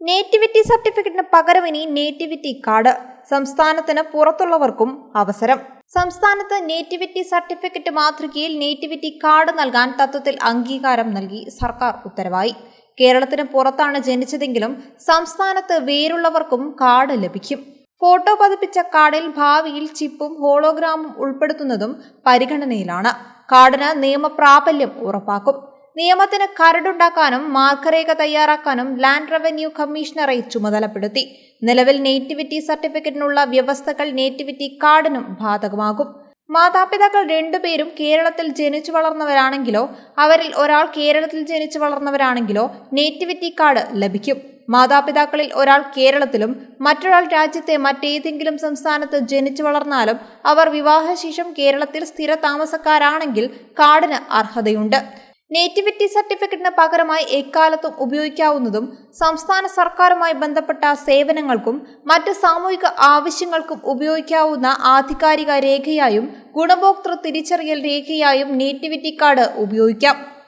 Nativity സർട്ടിഫിക്കറ്റിന് പകരം ഇനി nativity card. സംസ്ഥാനത്തിന് പുറത്തുള്ളവർക്കും അവസരം. സംസ്ഥാനത്ത് നേറ്റിവിറ്റി സർട്ടിഫിക്കറ്റ് മാതൃകയിൽ നേറ്റിവിറ്റി കാർഡ് നൽകാൻ തത്വത്തിൽ അംഗീകാരം നൽകി സർക്കാർ ഉത്തരവായി. കേരളത്തിന് പുറത്താണ് ജനിച്ചതെങ്കിലും സംസ്ഥാനത്ത് വേരുള്ളവർക്കും കാർഡ് ലഭിക്കും. ഫോട്ടോ പതിപ്പിച്ച കാർഡിൽ ഭാവിയിൽ ചിപ്പും ഹോളോഗ്രാമും ഉൾപ്പെടുത്തുന്നതും പരിഗണനയിലാണ്. കാർഡിന് നിയമപ്രാബല്യം ഉറപ്പാക്കും. നിയമത്തിന് കരടുണ്ടാക്കാനും മാർഗരേഖ തയ്യാറാക്കാനും ലാൻഡ് റവന്യൂ കമ്മീഷണറെ ചുമതലപ്പെടുത്തി. നിലവിൽ നേറ്റിവിറ്റി സർട്ടിഫിക്കറ്റിനുള്ള വ്യവസ്ഥകൾ നേറ്റിവിറ്റി കാർഡിനും ബാധകമാകും. മാതാപിതാക്കൾ രണ്ടുപേരും കേരളത്തിൽ ജനിച്ചു വളർന്നവരാണെങ്കിലോ അവരിൽ ഒരാൾ കേരളത്തിൽ ജനിച്ചു വളർന്നവരാണെങ്കിലോ നേറ്റിവിറ്റി കാർഡ് ലഭിക്കും. മാതാപിതാക്കളിൽ ഒരാൾ കേരളത്തിലും മറ്റൊരാൾ രാജ്യത്തെ മറ്റേതെങ്കിലും സംസ്ഥാനത്ത് ജനിച്ചു വളർന്നാലും അവർ വിവാഹശേഷം കേരളത്തിൽ സ്ഥിര താമസക്കാരാണെങ്കിൽ കാർഡിന് അർഹതയുണ്ട്. നേറ്റിവിറ്റി സർട്ടിഫിക്കറ്റിന് പകരമായി എക്കാലത്തും ഉപയോഗിക്കാവുന്നതും സംസ്ഥാന സർക്കാരുമായി ബന്ധപ്പെട്ട സേവനങ്ങൾക്കും മറ്റ് സാമൂഹിക ആവശ്യങ്ങൾക്കും ഉപയോഗിക്കാവുന്ന ആധികാരിക രേഖയായും ഗുണഭോക്തൃ തിരിച്ചറിയൽ രേഖയായും നേറ്റിവിറ്റി കാർഡ് ഉപയോഗിക്കാം.